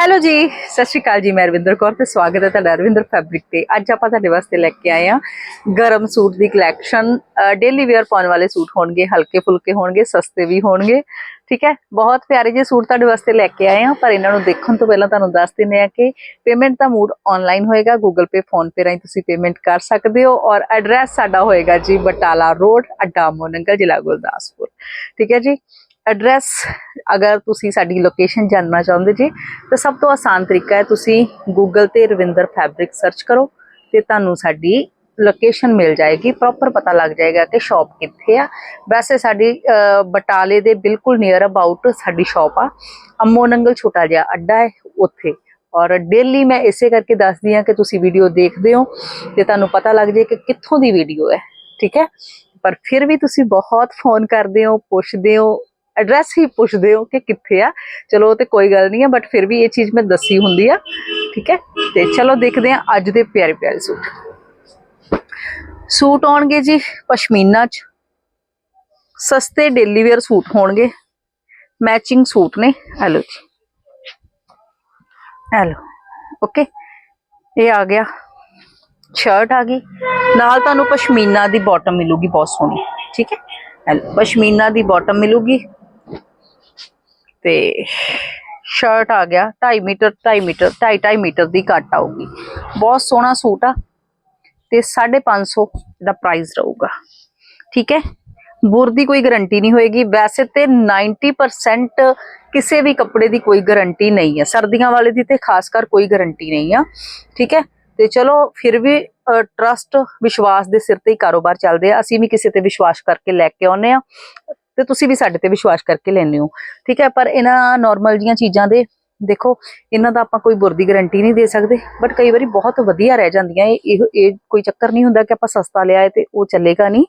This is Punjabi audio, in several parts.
ਹੈਲੋ ਜੀ, ਸਤਿ ਸ਼੍ਰੀ ਅਕਾਲ ਜੀ, ਮੈਂ ਰਵਿੰਦਰ ਕੌਰ ਤੇ ਸਵਾਗਤ ਹੈ ਤੁਹਾਡਾ ਰਵਿੰਦਰ ਫੈਬਰਿਕ ਤੇ। ਅੱਜ ਆਪਾਂ ਤੁਹਾਡੇ ਵਾਸਤੇ ਲੈ ਕੇ ਆਏ ਆ ਗਰਮ ਸੂਟ ਦੀ ਕਲੈਕਸ਼ਨ ਡੇਲੀ ਵੇਅਰ ਪਾਉਣ ਵਾਲੇ ਸੂਟ ਹੋਣਗੇ, ਹਲਕੇ ਫੁਲਕੇ ਹੋਣਗੇ, ਸਸਤੇ ਵੀ ਹੋਣਗੇ, ਠੀਕ ਹੈ? ਬਹੁਤ ਪਿਆਰੇ ਜਿਹੇ ਸੂਟ ਤੁਹਾਡੇ ਵਾਸਤੇ ਲੈ ਕੇ ਆਏ ਆ ਪਰ ਇਹਨਾਂ ਨੂੰ ਦੇਖਣ ਤੋਂ ਪਹਿਲਾਂ ਤੁਹਾਨੂੰ ਦੱਸ ਦਿੰਦੇ ਆ ਕਿ ਪੇਮੈਂਟ ਦਾ ਮੂਡ ਆਨਲਾਈਨ ਹੋਏਗਾ ਗੂਗਲ ਪੇ ਫੋਨ ਪੇ ਰਾਹੀਂ ਤੁਸੀਂ ਪੇਮੈਂਟ ਕਰ ਸਕਦੇ ਹੋ ਔਰ ਐਡਰੈਸ ਸਾਡਾ ਹੋਏਗਾ ਜੀ ਬਟਾਲਾ ਰੋਡ, ਅੱਡਾ ਮੋਨੰਗਲ, ਜ਼ਿਲ੍ਹਾ ਗੁਰਦਾਸਪੁਰ। ਠੀਕ ਹੈ ਜੀ? ਐਡਰੈਸ ਅਗਰ ਤੁਸੀਂ ਸਾਡੀ ਲੋਕੇਸ਼ਨ ਜਾਣਨਾ ਚਾਹੁੰਦੇ ਜੀ, ਤਾਂ ਸਭ ਤੋਂ ਆਸਾਨ ਤਰੀਕਾ ਹੈ ਤੁਸੀਂ ਗੂਗਲ ਤੇ ਰਵਿੰਦਰ ਫੈਬਰਿਕ ਸਰਚ ਕਰੋ ਤੇ ਤੁਹਾਨੂੰ ਸਾਡੀ ਲੋਕੇਸ਼ਨ ਮਿਲ ਜਾਏਗੀ ਪ੍ਰੋਪਰ ਪਤਾ ਲੱਗ ਜਾਏਗਾ ਕਿ ਸ਼ਾਪ ਕਿੱਥੇ ਆ। ਵੈਸੇ ਸਾਡੀ ਬਟਾਲੇ ਦੇ ਬਿਲਕੁਲ ਨੀਅਰ ਅਬਾਊਟ ਸਾਡੀ ਸ਼ਾਪ ਆ। ਅੰਮੋ ਨੰਗਲ ਛੋਟਾ ਜਿਹਾ ਅੱਡਾ ਹੈ ਉੱਥੇ। ਔਰ ਡੇਲੀ ਮੈਂ ਇਸੇ ਕਰਕੇ ਦੱਸਦੀ ਹਾਂ ਕਿ ਤੁਸੀਂ ਵੀਡੀਓ ਦੇਖਦੇ ਹੋ ਤੇ ਤੁਹਾਨੂੰ ਪਤਾ ਲੱਗ ਜਾਏ ਕਿ ਕਿੱਥੋਂ ਦੀ ਵੀਡੀਓ ਹੈ, ਠੀਕ ਹੈ? ਪਰ ਫਿਰ ਵੀ ਤੁਸੀਂ ਬਹੁਤ ਫੋਨ ਕਰਦੇ ਹੋ, ਪੁੱਛਦੇ ਹੋ ਐਡਰੈਸ ਹੀ ਪੁੱਛਦੇ ਹੋ ਕਿ ਕਿੱਥੇ ਆ। ਚਲੋ ਉਹ ਤੇ ਕੋਈ ਗੱਲ ਨਹੀਂ ਆ ਬਟ ਫਿਰ ਵੀ ਇਹ ਚੀਜ਼ ਮੈਂ ਦੱਸੀ ਹੁੰਦੀ ਆ, ਠੀਕ ਹੈ? ਤੇ ਚਲੋ ਦੇਖਦੇ ਹਾਂ ਅੱਜ ਦੇ ਪਿਆਰੇ ਪਿਆਰੇ ਸੂਟ। ਸੂਟ ਆਉਣਗੇ ਜੀ ਪਸ਼ਮੀਨਾ ਚ। ਸਸਤੇ ਡੇਲੀ ਵੇਅਰ ਸੂਟ ਹੋਣਗੇ। ਮੈਚਿੰਗ ਸੂਟ ਨੇ। ਹੈਲੋ ਜੀ। ਹੈਲੋ ਓਕੇ ਇਹ ਆ ਗਿਆ। ਸ਼ਰਟ ਆ ਗਈ। ਨਾਲ ਤੁਹਾਨੂੰ ਪਸ਼ਮੀਨਾ ਦੀ ਬਾਟਮ ਮਿਲੂਗੀ ਬਹੁਤ ਸੋਹਣੀ। ਠੀਕ ਹੈ? ਪਸ਼ਮੀਨਾ ਦੀ ਬਾਟਮ ਮਿਲੂਗੀ। ਤੇ ਸ਼ਰਟ ਆ ਗਿਆ 2.5 ਮੀਟਰ 2.5 ਮੀਟਰ 2.5 2.5 ਮੀਟਰ ਦੀ ਕੱਟ ਆਊਗੀ। ਬਹੁਤ ਸੋਹਣਾ ਸੂਟ ਆ ਤੇ 550 ਦਾ ਪ੍ਰਾਈਸ ਰਹੂਗਾ। ਠੀਕ ਹੈ? ਬੁਰ ਦੀ ਕੋਈ ਗਾਰੰਟੀ ਨਹੀਂ ਹੋਏਗੀ। ਵੈਸੇ ਤੇ 90% ਕਿਸੇ ਵੀ ਕੱਪੜੇ ਦੀ ਕੋਈ ਗਾਰੰਟੀ ਨਹੀਂ ਹੈ ਸਰਦੀਆਂ ਵਾਲੇ ਦੀ ਤੇ ਖਾਸ ਕਰ ਕੋਈ ਗਾਰੰਟੀ ਨਹੀਂ ਆ। ਠੀਕ ਹੈ? ਤੇ ਚਲੋ ਫਿਰ ਵੀ ਟਰਸਟ ਵਿਸ਼ਵਾਸ ਦੇ ਸਿਰ ਤੇ ਹੀ ਕਾਰੋਬਾਰ ਚੱਲਦੇ ਆ। ਅਸੀਂ ਵੀ ਕਿਸੇ ਤੇ ਵਿਸ਼ਵਾਸ ਕਰਕੇ ਲੈ ਕੇ ਆਉਨੇ ਆ। ਤੇ ਤੁਸੀਂ ਵੀ ਸਾਡੇ ਤੇ ਵਿਸ਼ਵਾਸ ਕਰਕੇ ਲੈਣੇ ਹੋ। ਠੀਕ ਹੈ, ਪਰ ਇਹਨਾਂ ਨਾਰਮਲ ਜੀਆਂ ਚੀਜ਼ਾਂ ਦੇ, ਦੇਖੋ, ਇਹਨਾਂ ਦਾ ਆਪਾਂ ਕੋਈ ਬੁਰਦੀ ਗਾਰੰਟੀ ਨਹੀਂ ਦੇ ਸਕਦੇ ਬਟ ਕਈ ਵਾਰੀ ਬਹੁਤ ਵਧੀਆ ਰਹਿ ਜਾਂਦੀਆਂ ਇਹ, ਇਹ- ਇਹ ਕੋਈ ਚੱਕਰ ਨਹੀਂ ਹੁੰਦਾ ਕਿ ਆਪਾਂ ਸਸਤਾ ਲਿਆ ਹੈ ਤੇ ਉਹ ਚੱਲੇਗਾ ਨਹੀਂ।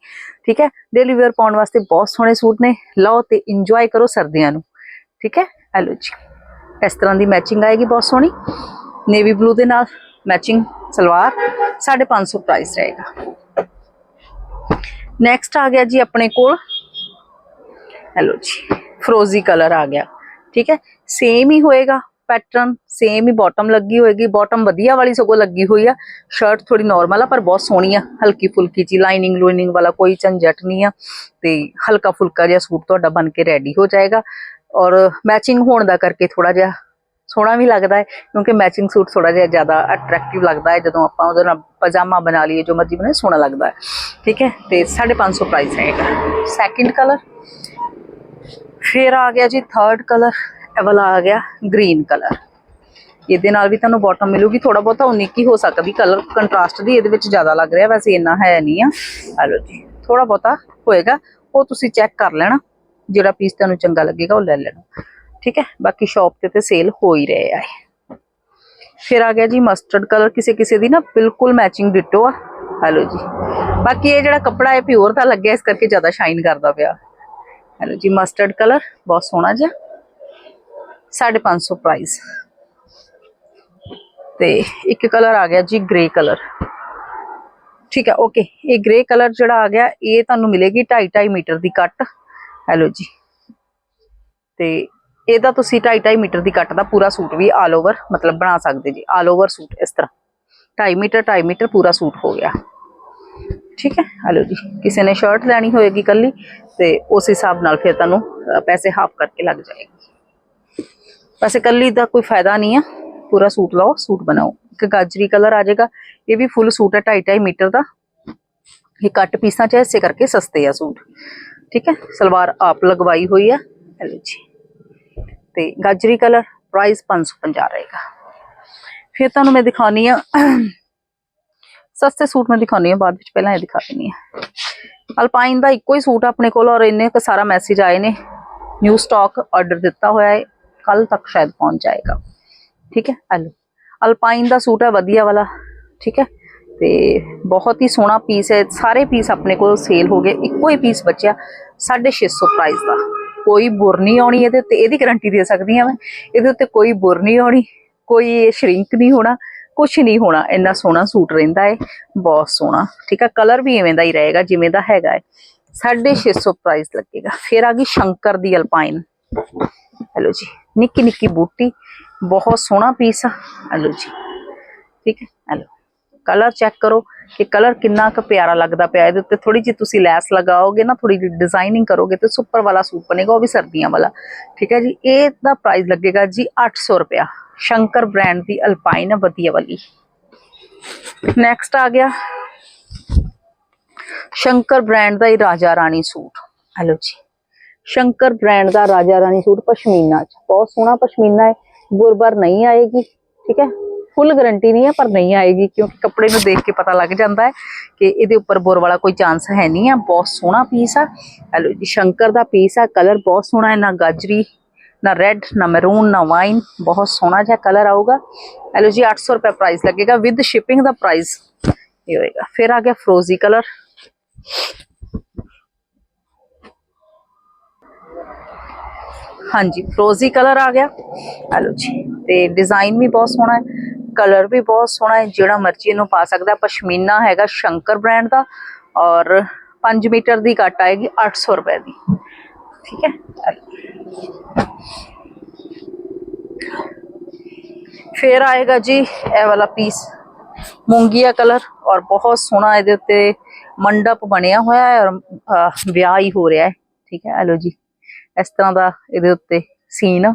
ਠੀਕ ਹੈ ਡੇਲੀ ਵੇਅਰ ਪਾਉਣ ਵਾਸਤੇ ਬਹੁਤ ਸੋਹਣੇ ਸੂਟ ਨੇ, ਲਓ ਤੇ ਇੰਜੋਏ ਕਰੋ ਸਰਦੀਆਂ ਨੂੰ। ਠੀਕ ਹੈ, ਹੈਲੋ ਜੀ। ਇਸ ਤਰ੍ਹਾਂ ਦੀ ਮੈਚਿੰਗ ਆਏਗੀ ਬਹੁਤ ਸੋਹਣੀ। ਨੇਵੀ ਬਲੂ ਦੇ ਨਾਲ ਮੈਚਿੰਗ ਸਲਵਾਰ 550 ਪ੍ਰਾਈਸ ਰਹੇਗਾ। ਨੈਕਸਟ ਆ ਗਿਆ ਜੀ ਆਪਣੇ ਕੋਲ ਹੈਲੋ ਜੀ ਫਰੋਜ਼ੀ ਕਲਰ ਆ ਗਿਆ ਠੀਕ ਹੈ ਸੇਮ ਹੀ ਹੋਏਗਾ ਪੈਟਰਨ ਸੇਮ ਹੀ ਬਾਟਮ ਲੱਗੀ ਹੋਏਗੀ ਬਾਟਮ ਵਧੀਆ ਵਾਲੀ ਸਗੋਂ ਲੱਗੀ ਹੋਈ ਆ ਸ਼ਰਟ ਥੋੜੀ ਨਾਰਮਲ ਆ ਪਰ ਬਹੁਤ ਸੋਹਣੀ ਆ ਹਲਕੀ ਫੁਲਕੀ ਜੀ ਲਾਈਨਿੰਗ ਲੂਇਨਿੰਗ ਵਾਲਾ ਕੋਈ ਝੰਜਟ ਨਹੀਂ ਆ ਤੇ ਹਲਕਾ ਫੁਲਕਾ ਜਿਹਾ ਸੂਟ ਤੁਹਾਡਾ ਬਣ ਕੇ ਰੈਡੀ ਹੋ ਜਾਏਗਾ ਔਰ ਮੈਚਿੰਗ ਹੋਣ ਦਾ ਕਰਕੇ ਥੋੜਾ ਜਿਹਾ ਸੋਹਣਾ ਵੀ ਲੱਗਦਾ ਹੈ ਕਿਉਂਕਿ ਮੈਚਿੰਗ ਸੂਟ ਥੋੜਾ ਜਿਹਾ ਜ਼ਿਆਦਾ ਅਟਰੈਕਟਿਵ ਲੱਗਦਾ ਹੈ ਜਦੋਂ ਆਪਾਂ ਉਹਦੇ ਨਾਲ ਪਜਾਮਾ ਬਣਾ ਲਈਏ ਜੋ ਮਰਜ਼ੀ ਬਣੇ ਸੋਹਣਾ ਲੱਗਦਾ ਹੈ ਠੀਕ ਹੈ ਤੇ 550 ਪ੍ਰਾਈਸ ਰਹੇਗਾ ਸੈਕਿੰਡ ਕਲਰ ਫਿਰ ਆ ਗਿਆ ਜੀ ਥਰਡ ਕਲਰ ਇਹ ਵਾਲਾ ਆ ਗਿਆ ਗ੍ਰੀਨ ਕਲਰ ਇਹਦੇ ਨਾਲ ਵੀ ਤੁਹਾਨੂੰ ਬਾਟਮ ਮਿਲੂਗੀ ਥੋੜਾ ਬਹੁਤਾ ਉਨੀਕ ਹੀ ਹੋ ਸਕਦੀ ਕਲਰ ਕੰਟਰਾਸਟ ਦੀ ਇਹਦੇ ਵਿੱਚ ਜ਼ਿਆਦਾ ਲੱਗ ਰਿਹਾ, ਵੈਸੇ ਇੰਨਾ ਹੈ ਨਹੀਂ ਆ। ਹਲੋ ਜੀ ਥੋੜਾ ਬਹੁਤਾ ਹੋਏਗਾ, ਉਹ ਤੁਸੀਂ ਚੈੱਕ ਕਰ ਲੈਣਾ, ਜਿਹੜਾ ਪੀਸ ਤੁਹਾਨੂੰ ਚੰਗਾ ਲੱਗੇਗਾ ਉਹ ਲੈ ਲੈਣਾ। ਠੀਕ ਹੈ, ਬਾਕੀ ਸ਼ਾਪ ਤੇ ਤੇ ਸੇਲ ਹੋ ਹੀ ਰਹੇ ਆ ਫਿਰ ਆ ਗਿਆ ਜੀ ਮਸਟਰਡ ਕਲਰ ਕਿਸੇ ਕਿਸੇ ਦੀ ਨਾ ਬਿਲਕੁਲ ਮੈਚਿੰਗ ਡਿਟੋ ਆ। ਹਲੋ ਜੀ, ਬਾਕੀ ਇਹ ਜਿਹੜਾ ਕੱਪੜਾ ਹੈ ਪਿਓਰ ਦਾ ਲੱਗਿਆ, ਇਸ ਕਰਕੇ ਜ਼ਿਆਦਾ ਸ਼ਾਈਨ ਕਰਦਾ ਪਿਆ। ਹੈਲੋ ਜੀ ਮਸਟਰਡ ਕਲਰ ਬਹੁਤ ਸੋਹਣਾ ਜਿਹਾ। 550 ਪ੍ਰਾਈਸ ਤੇ ਇੱਕ ਕਲਰ ਆ ਗਿਆ ਜੀ ਗ੍ਰੇ ਕਲਰ ਠੀਕ ਹੈ ਓਕੇ ਇਹ ਗ੍ਰੇ ਕਲਰ ਜਿਹੜਾ ਆ ਗਿਆ, ਇਹ ਤੁਹਾਨੂੰ ਮਿਲੇਗੀ 2.5 2.5 ਮੀਟਰ ਦੀ ਕੱਟ। ਹੈਲੋ ਜੀ। ਤੇ ਇਹਦਾ ਤੁਸੀਂ 2.5 2.5 ਮੀਟਰ ਦੀ ਕੱਟ ਦਾ ਪੂਰਾ ਸੂਟ ਵੀ ਆਲ ਓਵਰ ਮਤਲਬ ਬਣਾ ਸਕਦੇ ਜੀ ਆਲ ਓਵਰ ਸੂਟ ਇਸ ਤਰ੍ਹਾਂ। 2.5 ਮੀਟਰ 2.5 ਮੀਟਰ ਪੂਰਾ ਸੂਟ ਹੋ ਗਿਆ। ਠੀਕ ਹੈ? ਹਲੋ ਜੀ। ਕਿਸੇ ਨੇ ਸ਼ਰਟ ਲੈਣੀ ਹੋਏਗੀ ਕੱਲੀ ਤੇ ਉਸ ਹਿਸਾਬ ਨਾਲ ਫਿਰ ਤੁਹਾਨੂੰ ਪੈਸੇ ਹਾਫ ਕਰਕੇ ਲੱਗ ਜਾਏਗੀ। ਵੈਸੇ ਕੱਲੀ ਦਾ ਕੋਈ ਫਾਇਦਾ ਨਹੀਂ ਆ। ਪੂਰਾ ਸੂਟ ਲਓ ਸੂਟ ਬਣਾਓ। ਇੱਕ ਗਾਜਰੀ ਕਲਰ ਆ ਜਾਏਗਾ। ਇਹ ਵੀ ਫੁੱਲ ਸੂਟ ਹੈ 2.5 ਮੀਟਰ ਦਾ। ਇਹ ਕੱਟ ਪੀਸਾਂ ਚ ਹੈ, ਇਸੇ ਕਰਕੇ ਸਸਤੇ ਆ ਸੂਟ। ਠੀਕ ਹੈ? ਸਲਵਾਰ ਆਪ ਲਗਵਾਈ ਹੋਈ ਆ ਹਲੋ ਜੀ। ਤੇ ਗਾਜਰੀ ਕਲਰ ਪ੍ਰਾਈਸ 550 ਰਹੇਗਾ। ਫਿਰ ਤੁਹਾਨੂੰ ਮੈਂ ਦਿਖਾਉਣੀ ਆ ਸਸਤੇ ਸੂਟ ਮੈਂ ਦਿਖਾਉਣੀ ਆ ਬਾਅਦ ਵਿੱਚ ਪਹਿਲਾਂ ਇਹ ਦਿਖਾ ਦਿੰਨੀ ਆ ਅਲਪਾਈਨ ਦਾ ਇੱਕੋ ਹੀ ਸੂਟ ਆ ਆਪਣੇ ਕੋਲ ਔਰ ਇੰਨੇ ਕੁ ਸਾਰਾ ਮੈਸੇਜ ਆਏ ਨੇ। ਨਿਊ ਸਟਾਕ ਆਰਡਰ ਦਿੱਤਾ ਹੋਇਆ ਹੈ, ਕੱਲ ਤੱਕ ਸ਼ਾਇਦ ਪਹੁੰਚ ਜਾਏਗਾ। ਠੀਕ ਹੈ ਹਲੋ ਅਲਪਾਈਨ ਦਾ ਸੂਟ ਹੈ, ਵਧੀਆ ਵਾਲਾ। ਠੀਕ ਹੈ, ਤੇ ਬਹੁਤ ਹੀ ਸੋਹਣਾ ਪੀਸ ਹੈ। ਸਾਰੇ ਪੀਸ ਆਪਣੇ ਕੋਲ ਸੇਲ ਹੋ ਗਏ। ਇੱਕੋ ਹੀ ਪੀਸ ਬਚਿਆ 650 ਪ੍ਰਾਈਸ ਦਾ। ਕੋਈ ਬੁਰ ਨਹੀਂ ਆਉਣੀ ਇਹਦੇ ਉੱਤੇ। ਇਹਦੀ ਗਾਰੰਟੀ ਦੇ ਸਕਦੀ ਹਾਂ ਮੈਂ। ਇਹਦੇ ਉੱਤੇ ਕੋਈ ਬੁਰ ਨਹੀਂ ਆਉਣੀ। ਕੋਈ ਸ਼ਰਿੰਕ ਨਹੀਂ ਹੋਣਾ। ਕੁਝ ਨਹੀਂ ਹੋਣਾ, ਇੰਨਾ ਸੋਹਣਾ ਸੂਟ ਰਹਿੰਦਾ ਹੈ ਬਹੁਤ ਸੋਹਣਾ। ਠੀਕ ਆ, ਕਲਰ ਵੀ ਐਵੇਂ ਦਾ ਹੀ ਰਹੇਗਾ, ਜਿਵੇਂ ਦਾ ਹੈਗਾ ਹੈ 650 ਪ੍ਰਾਈਸ ਲੱਗੇਗਾ। ਫਿਰ ਆ ਗਈ ਸ਼ੰਕਰ ਦੀ ਅਲਪਾਈਨ ਹੈਲੋ ਜੀ ਨਿੱਕੀ ਨਿੱਕੀ ਬੂਟੀ, ਬਹੁਤ ਸੋਹਣਾ ਪੀਸ ਆ। ਆ ਜੀ, ਠੀਕ ਹੈ ਆ ਕਲਰ ਚੈੱਕ ਕਰੋ ਕਿ ਕਲਰ ਕਿੰਨਾ ਕੁ ਪਿਆਰਾ ਲੱਗਦਾ ਪਿਆ। ਇਹਦੇ ਉੱਤੇ ਥੋੜੀ ਜਿਹੀ ਤੁਸੀਂ ਲੈਸ ਲਗਾਓਗੇ ਨਾ ਥੋੜੀ ਜਿਹੀ ਡਿਜ਼ਾਈਨਿੰਗ ਕਰੋਗੇ ਤੇ ਸੁਪਰ ਵਾਲਾ ਸੂਟ ਬਣੇਗਾ, ਉਹ ਵੀ ਸਰਦੀਆਂ ਵਾਲਾ। ਠੀਕ ਹੈ ਜੀ, ਇਹ ਦਾ ਪ੍ਰਾਈਸ ਲੱਗੇਗਾ ਜੀ 800 ਰੁਪਇਆ। ਸ਼ੰਕਰ ਬ੍ਰਾਂਡ ਦੀ ਅਲਪਾਈਨ ਹੈ ਵਧੀਆ ਵਾਲੀ। ਨੈਕਸਟ ਆ ਗਿਆ। ਸ਼ੰਕਰ ਬ੍ਰਾਂਡ ਦਾ ਹੀ ਰਾਜਾ ਰਾਣੀ ਸੂਟ। ਹਲੋ ਜੀ। ਸ਼ੰਕਰ ਬ੍ਰਾਂਡ ਦਾ ਰਾਜਾ ਰਾਣੀ ਸੂਟ ਪਸ਼ਮੀਨਾ ਚ। ਬਹੁਤ ਸੋਹਣਾ ਪਸ਼ਮੀਨਾ ਹੈ, ਗੁਰਬਰ ਨਹੀਂ ਆਏਗੀ। ਠੀਕ ਹੈ। ਫੁੱਲ ਗਾਰੰਟੀ ਨਹੀਂ ਹੈ ਪਰ ਨਹੀਂ ਆਏਗੀ ਕਿਉਂਕਿ ਕੱਪੜੇ ਨੂੰ ਦੇਖ ਕੇ ਪਤਾ ਲੱਗ ਜਾਂਦਾ ਹੈ ਕਿ ਇਹਦੇ ਉੱਪਰ ਬੋਰ ਵਾਲਾ ਕੋਈ ਚਾਂਸ ਹੈ ਨਹੀਂ ਆ। ਬਹੁਤ ਸੋਹਣਾ ਪੀਸ ਆ। ਹਲੋ ਜੀ, ਸ਼ੰਕਰ ਦਾ ਪੀਸ ਆ। ਕਲਰ ਬਹੁਤ ਸੋਹਣਾ ਹੈ, ਨਾ ਗਾਜਰੀ, ਨਾ ਰੈੱਡ ਨਾ ਮੈਰੂਨ ਨਾ ਵਾਈਨ ਬਹੁਤ ਸੋਹਣਾ ਜਿਹਾ ਕਲਰ ਆਊਗਾ। ਹਲੋ ਜੀ 800 ਰੁਪਏ ਪ੍ਰਾਈਸ ਲੱਗੇਗਾ। ਵਿਦ ਸ਼ਿਪਿੰਗ ਦਾ ਪ੍ਰਾਈਸ ਇਹ ਹੋਏਗਾ। ਫਿਰ ਆ ਗਿਆ ਫਰੋਜ਼ੀ ਕਲਰ ਹਾਂਜੀ ਫਰੋਜ਼ੀ ਕਲਰ ਆ ਗਿਆ। ਹਲੋ ਜੀ, ਤੇ ਡਿਜ਼ਾਈਨ ਵੀ ਬਹੁਤ ਸੋਹਣਾ ਹੈ। ਕਲਰ ਵੀ ਬਹੁਤ ਸੋਹਣਾ ਹੈ, ਜਿਹੜਾ ਮਰਜ਼ੀ ਇਹਨੂੰ ਪਾ ਸਕਦਾ ਪਸ਼ਮੀਨਾ ਹੈਗਾ ਸ਼ੰਕਰ ਬ੍ਰਾਂਡ ਦਾ ਔਰ 5 ਮੀਟਰ ਦੀ ਕੱਟ ਆਏਗੀ 800 ਰੁਪਏ ਦੀ। ਠੀਕ ਹੈ? ਫਿਰ ਆਏਗਾ ਜੀ ਇਹ ਵਾਲਾ ਪੀਸ ਮੂੰਗੀਆ ਕਲਰ ਔਰ ਬਹੁਤ ਸੋਹਣਾ ਇਹਦੇ ਉੱਤੇ ਮੰਡਪ ਬਣਿਆ ਹੋਇਆ ਹੈ ਔਰ ਵਿਆਹ ਹੀ ਹੋ ਰਿਹਾ ਹੈ। ਠੀਕ ਹੈ? ਹਲੋ ਜੀ। ਇਸ ਤਰ੍ਹਾਂ ਦਾ ਇਹਦੇ ਉੱਤੇ ਸੀਨ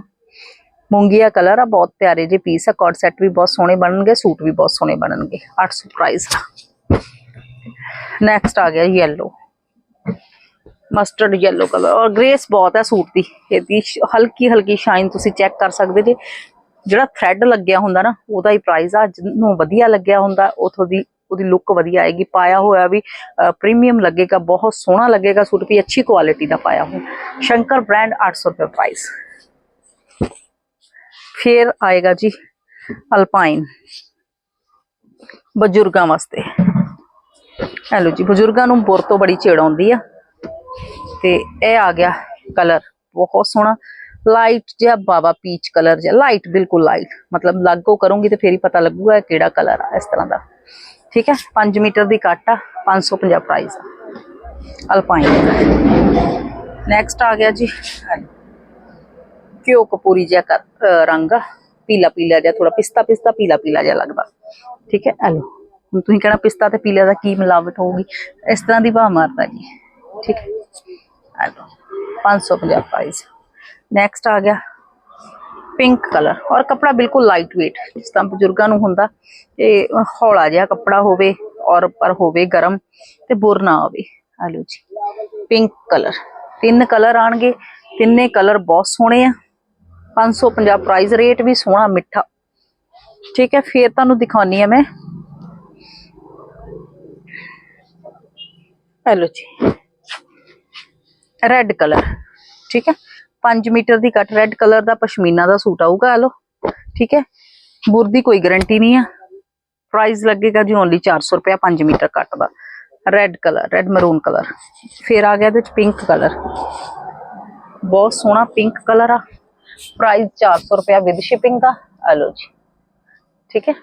ਮੂੰਗੀਆ ਕਲਰ ਆ, ਬਹੁਤ ਪਿਆਰੇ ਜਿਹੇ ਪੀਸ ਆ ਕੋਟ ਸੈੱਟ ਵੀ ਬਹੁਤ ਸੋਹਣੇ ਬਣਨਗੇ, ਸੂਟ ਵੀ ਬਹੁਤ ਸੋਹਣੇ ਬਣਨਗੇ 800 ਪ੍ਰਾਈਸ ਨੈਕਸਟ ਆ ਗਿਆ ਯੈਲੋ ਮਸਟਰਡ ਯੈਲੋ ਕਲਰ ਔਰ ਗ੍ਰੇਸ ਬਹੁਤ ਹੈ ਸੂਟ ਦੀ, ਇਹਦੀ ਹਲਕੀ ਹਲਕੀ ਸ਼ਾਈਨ ਤੁਸੀਂ ਚੈੱਕ ਕਰ ਸਕਦੇ ਜੇ। ਜਿਹੜਾ ਥ੍ਰੈਡ ਲੱਗਿਆ ਹੁੰਦਾ ਨਾ, ਉਹਦਾ ਹੀ ਪ੍ਰਾਈਸ ਆ, ਜਿਹਨੂੰ ਵਧੀਆ ਲੱਗਿਆ ਹੁੰਦਾ, ਉਥੋਂ ਦੀ ਉਹਦੀ ਲੁੱਕ ਵਧੀਆ ਆਏਗੀ, ਪਾਇਆ ਹੋਇਆ ਵੀ ਪ੍ਰੀਮੀਅਮ ਲੱਗੇਗਾ, ਬਹੁਤ ਸੋਹਣਾ ਲੱਗੇਗਾ ਸੂਟ ਵੀ, ਅੱਛੀ ਕੁਆਲਿਟੀ ਦਾ ਪਾਇਆ ਹੋਇਆ। ਸ਼ੰਕਰ ਬ੍ਰਾਂਡ 800 ਰੁਪਏ ਪ੍ਰਾਈਸ ਫਿਰ ਆਏਗਾ ਜੀ ਅਲਪਾਈਨ। ਬਜ਼ੁਰਗਾਂ ਵਾਸਤੇ। ਹੈਲੋ ਜੀ, ਬਜ਼ੁਰਗਾਂ ਨੂੰ ਬੁਰ ਤੋਂ ਬੜੀ ਛੇੜ ਆਉਂਦੀ ਆ। ਤੇ ਇਹ ਆ ਗਿਆ ਕਲਰ, ਬਹੁਤ ਸੋਹਣਾ। ਲਾਈਟ ਜਿਹਾ ਬਾਬਾ ਪੀਚ ਕਲਰ ਜਿਹਾ, ਲਾਈਟ ਬਿਲਕੁਲ ਲਾਈਟ। ਮਤਲਬ ਲਾਗੋ ਕਰੂੰਗੀ ਤੇ ਫੇਰ ਹੀ ਪਤਾ ਲੱਗੂਗਾ ਕਿਹੜਾ ਕਲਰ ਆ ਇਸ ਤਰ੍ਹਾਂ ਦਾ। ਠੀਕ ਹੈ 5 ਮੀਟਰ ਦੀ ਕੱਟ ਆ 550 ਪ੍ਰਾਈਸ ਆ। ਅਲਪਾਈਨ। ਨੈਕਸਟ ਆ ਗਿਆ ਜੀ ਘਿਓ ਕਪੂਰੀ ਜਿਹਾ ਕਰ- ਰੰਗ ਆ, ਪੀਲਾ ਪੀਲਾ ਜਿਹਾ ਥੋੜਾ ਪਿਸਤਾ ਪਿਸਤਾ ਪੀਲਾ ਪੀਲਾ ਜਿਹਾ ਲੱਗਦਾ। ਠੀਕ ਹੈ ਆ ਲਓ ਹੁਣ ਤੁਸੀਂ ਕਹਿਣਾ ਪਿਸਤਾ ਤੇ ਪੀਲਾ ਦਾ ਕੀ ਮਿਲਾਵਟ ਹੋਊਗੀ? ਇਸ ਤਰ੍ਹਾਂ ਦੀ ਭਾਅ ਮਾਰਦਾ ਜੀ। ਠੀਕ ਹੈ ਆ ਲਓ 550 ਪ੍ਰਾਈਸ ਨੈਕਸਟ ਆ ਗਿਆ ਪਿੰਕ ਕਲਰ ਔਰ ਕਪੜਾ ਬਿਲਕੁਲ ਲਾਈਟ weight ਜਿਸ ਤਰ੍ਹਾਂ ਬਜ਼ੁਰਗਾਂ ਨੂੰ ਹੁੰਦਾ, ਇਹ ਹੌਲਾ ਜਿਹਾ ਕਪੜਾ ਹੋਵੇ, ਔਰ ਪਰ ਹੋਵੇ ਗਰਮ, ਤੇ ਬੁਰ ਨਾ ਹੋਵੇ। ਆ ਲਓ ਜੀ ਪਿੰਕ ਕਲਰ ਤਿੰਨ ਕਲਰ ਆਣਗੇ, ਤਿੰਨੇ ਕਲਰ ਬਹੁਤ ਸੋਹਣੇ ਆ। 550 ਪ੍ਰਾਈਸ ਰੇਟ ਵੀ ਸੋਹਣਾ ਮਿੱਠਾ। ਠੀਕ ਹੈ, ਫੇਰ ਤੁਹਾਨੂੰ ਦਿਖਾਉਣੀ ਆ ਮੈਂ। ਹੈਲੋ ਜੀ। ਰੈੱਡ ਕਲਰ ਠੀਕ ਹੈ 5 ਮੀਟਰ ਦੀ ਕੱਟ ਰੈੱਡ ਕਲਰ ਦਾ ਪਸ਼ਮੀਨਾ ਦਾ ਸੂਟ ਆਊਗਾ, ਹਲੋ। ਠੀਕ ਹੈ ਬੁਰ ਦੀ ਕੋਈ ਗਾਰੰਟੀ ਨਹੀਂ ਆ। ਪ੍ਰਾਈਸ ਲੱਗੇਗਾ ਜੀ ਓਨਲੀ 400 ਰੁਪਇਆ 5 ਮੀਟਰ ਕੱਟ ਦਾ। Red colour red maroon colour ਫਿਰ ਆ ਗਿਆ ਇਹਦੇ ਵਿੱਚ ਪਿੰਕ ਕਲਰ ਬਹੁਤ ਸੋਹਣਾ ਪਿੰਕ ਕਲਰ ਆ। ਪ੍ਰਾਈਸ 400 ਰੁਪਇਆ ਵਿਦ ਸ਼ਿਪਿੰਗ ਦਾ ਹਲੋ ਜੀ ਠੀਕ ਹੈ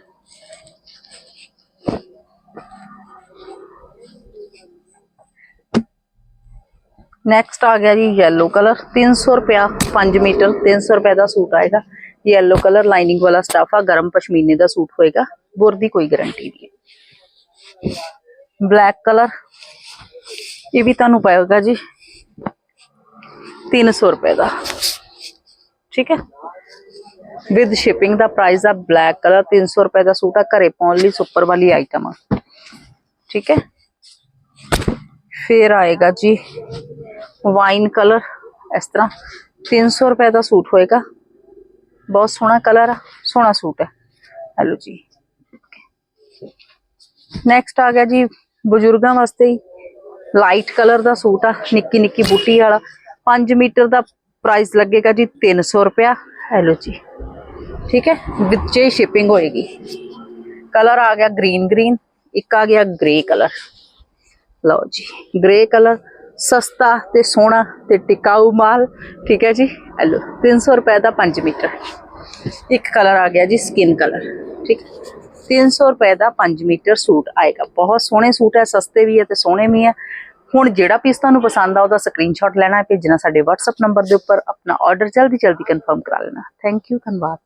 ਨੈਕਸਟ ਆ ਗਿਆ ਜੀ yellow ਕਲਰ 300 ਰੁਪਿਆ 5 ਮੀਟਰ 300 ਰੁਪਏ ਦਾ ਸੂਟ ਆਏਗਾ yellow ਕਲਰ ਲਾਈਨਿੰਗ ਵਾਲਾ ਸਟਾਫ ਆ ਗਰਮ ਪਸ਼ਮੀਨੇ ਦਾ ਸੂਟ ਹੋਏਗਾ ਬੁਰ ਦੀ ਕੋਈ ਗਾਰੰਟੀ ਨਹੀਂ ਹੈ ਬਲੈਕ ਕਲਰ ਇਹ ਵੀ ਤੁਹਾਨੂੰ ਪਏਗਾ ਜੀ 300 ਰੁਪਏ ਦਾ ਠੀਕ ਹੈ ਵਿਦ ਸ਼ਿਪਿੰਗ ਦਾ ਪ੍ਰਾਈਸ ਆ ਬਲੈਕ ਕਲਰ 300 ਰੁਪਏ ਦਾ ਸੂਟ ਆ ਘਰੇ ਪਾਉਣ ਲਈ ਸੁਪਰ ਵਾਲੀ ਆਈਟਮ ਆ ਠੀਕ ਹੈ ਫਿਰ ਆਏਗਾ ਜੀ ਵਾਈਨ ਕਲਰ ਇਸ ਤਰ੍ਹਾਂ 300 ਰੁਪਏ ਦਾ ਸੂਟ ਹੋਏਗਾ ਬਹੁਤ ਸੋਹਣਾ ਕਲਰ ਆ ਸੋਹਣਾ ਸੂਟ ਹੈ ਹੈਲੋ ਜੀ ਨੈਕਸਟ ਆ ਗਿਆ ਜੀ ਬਜ਼ੁਰਗਾਂ ਵਾਸਤੇ ਹੀ ਲਾਈਟ ਕਲਰ ਦਾ ਸੂਟ ਆ ਨਿੱਕੀ ਨਿੱਕੀ ਬੂਟੀ ਵਾਲਾ 5 ਮੀਟਰ ਦਾ ਪ੍ਰਾਈਸ ਲੱਗੇਗਾ ਜੀ 300 ਰੁਪਿਆ ਹੈਲੋ ਜੀ ਠੀਕ ਹੈ ਵਿੱਚ ਹੀ ਸ਼ਿਪਿੰਗ ਹੋਏਗੀ ਕਲਰ ਆ ਗਿਆ ਗ੍ਰੀਨ ਗ੍ਰੀਨ ਇੱਕ ਆ ਗਿਆ ਗ੍ਰੇ ਕਲਰ ਲਓ ਜੀ ਗ੍ਰੇ ਕਲਰ ਸਸਤਾ ਤੇ ਸੋਹਣਾ ਤੇ ਟਿਕਾਊ ਮਾਲ ਠੀਕ ਹੈ ਜੀ ਹੈਲੋ 300 ਰੁਪਏ ਦਾ 5 ਮੀਟਰ ਇੱਕ ਕਲਰ ਆ ਗਿਆ ਜੀ ਸਕਿਨ ਕਲਰ ਠੀਕ 300 ਰੁਪਏ ਦਾ 5 ਮੀਟਰ ਸੂਟ ਆਏਗਾ ਬਹੁਤ ਸੋਹਣੇ ਸੂਟ ਹੈ ਸਸਤੇ ਵੀ ਹੈ ਤੇ ਸੋਹਣੇ ਵੀ ਹੈ ਹੁਣ ਜਿਹੜਾ ਪੀਸ ਤੁਹਾਨੂੰ ਪਸੰਦ ਆ, ਉਹਦਾ ਸਕਰੀਨਸ਼ਾਟ ਲੈਣਾ ਹੈ, ਭੇਜਣਾ ਸਾਡੇ WhatsApp ਨੰਬਰ ਦੇ ਉੱਪਰ, ਆਪਣਾ ਆਰਡਰ ਜਲਦੀ ਜਲਦੀ ਕਨਫਰਮ ਕਰਾ ਲੈਣਾ। ਥੈਂਕ ਯੂ ਧੰਨਵਾਦ।